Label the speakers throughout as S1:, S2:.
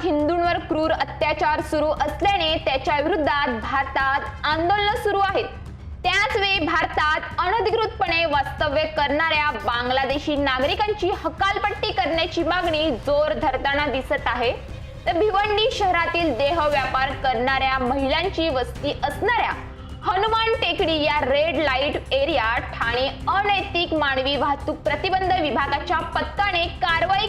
S1: क्रूर अत्याचार सुरू असल्याने त्याच्या विरोधात भारतात आंदोलन सुरू आहेत. त्याच वेळी भारतात अनधिकृतपणे वास्तव्य करणाऱ्या बांगलादेशी नागरिकांची हकालपट्टी करण्याची मागणी जोर धरताना दिसत आहे. तर भिवंडी शहरातील देह व्यापार करणाऱ्या महिलांची वस्ती असणाऱ्या हनुमान टेकडी या रेड लाइट एरिया ठाणे अनैतिक मानवी वाहतूक प्रतिबंध विभागाच्या पथकाने कारवाई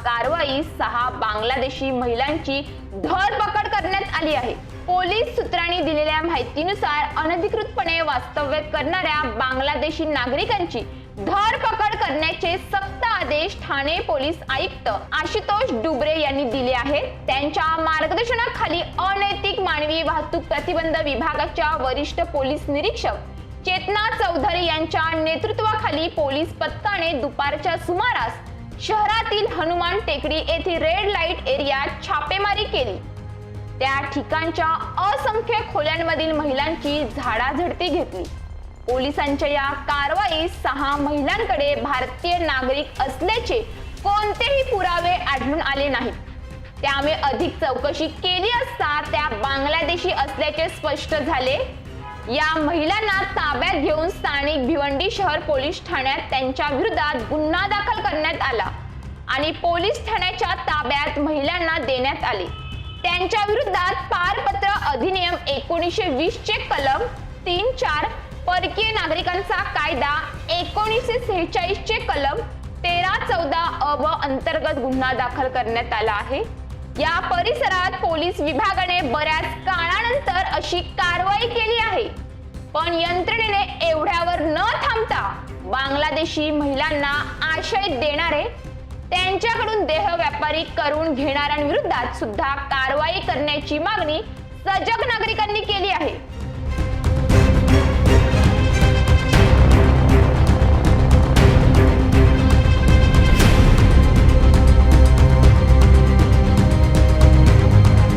S1: कारवाई सहा बांगलादेशी महिलांची धरपकड करण्यात आली आहे. पोलीस सूत्रांनी दिलेल्या माहितीनुसार अनधिकृतपणे वास्तव्य करणाऱ्या बांगलादेशी नागरिकांची धरपकड करण्याचे सक्त आदेश ठाणे पोलीस आयुक्त आशुतोष डुबरे यांनी दिले आहेत. त्यांच्या मार्गदर्शनाखाली अनैतिक मानवी वाहतूक प्रतिबंध विभागाच्या वरिष्ठ पोलीस निरीक्षक चेतना चौधरी यांच्या नेतृत्वाखाली पोलीस पथकाने दुपारच्या सुमारास शहरातील हनुमान टेकडी येथे रेड लाइट एरियात छापेमारी केली. त्या ठिकाणच्या असंख्य खोल्यांमधील महिलांची झाडाझडती घेतली. पोलिसांच्या या कारवाईत सहा महिलांकडे भारतीय नागरिक असल्याचे कोणतेही पुरावे आढळून आले नाहीत. त्यामुळे अधिक चौकशी केली असता त्या बांगलादेशी असल्याचे स्पष्ट झाले. या महिलांना ताब्यात घेऊन स्थानिक भिवंडी शहर पोलीस ठाण्यात त्यांच्या विरोधात गुन्हा दाखल करण्यात आणि पोलीस ठाण्याच्या ताब्यात महिलांना देण्यात आले. त्यांच्या विरोधात पारपत्र अधिनियम एकोणीसशे वीस चे कलम तीन चार परकीय नागरिकांचा कायदा एकोणीसशे सेहेचाळीस चे कलम तेरा चौदा अ व अंतर्गत गुन्हा दाखल करण्यात आला आहे. या परिसरात पोलीस विभागाने बऱ्याच काळानंतर अशी कारवाई केली आहे. पण यंत्रणेने एवढ्यावर न थांबता बांगलादेशी महिलांना आशय देणारे त्यांच्याकडून देह व्यापारी करून घेणाऱ्यांविरोधात सुद्धा कारवाई करण्याची मागणी सजग नागरिकांनी केली आहे.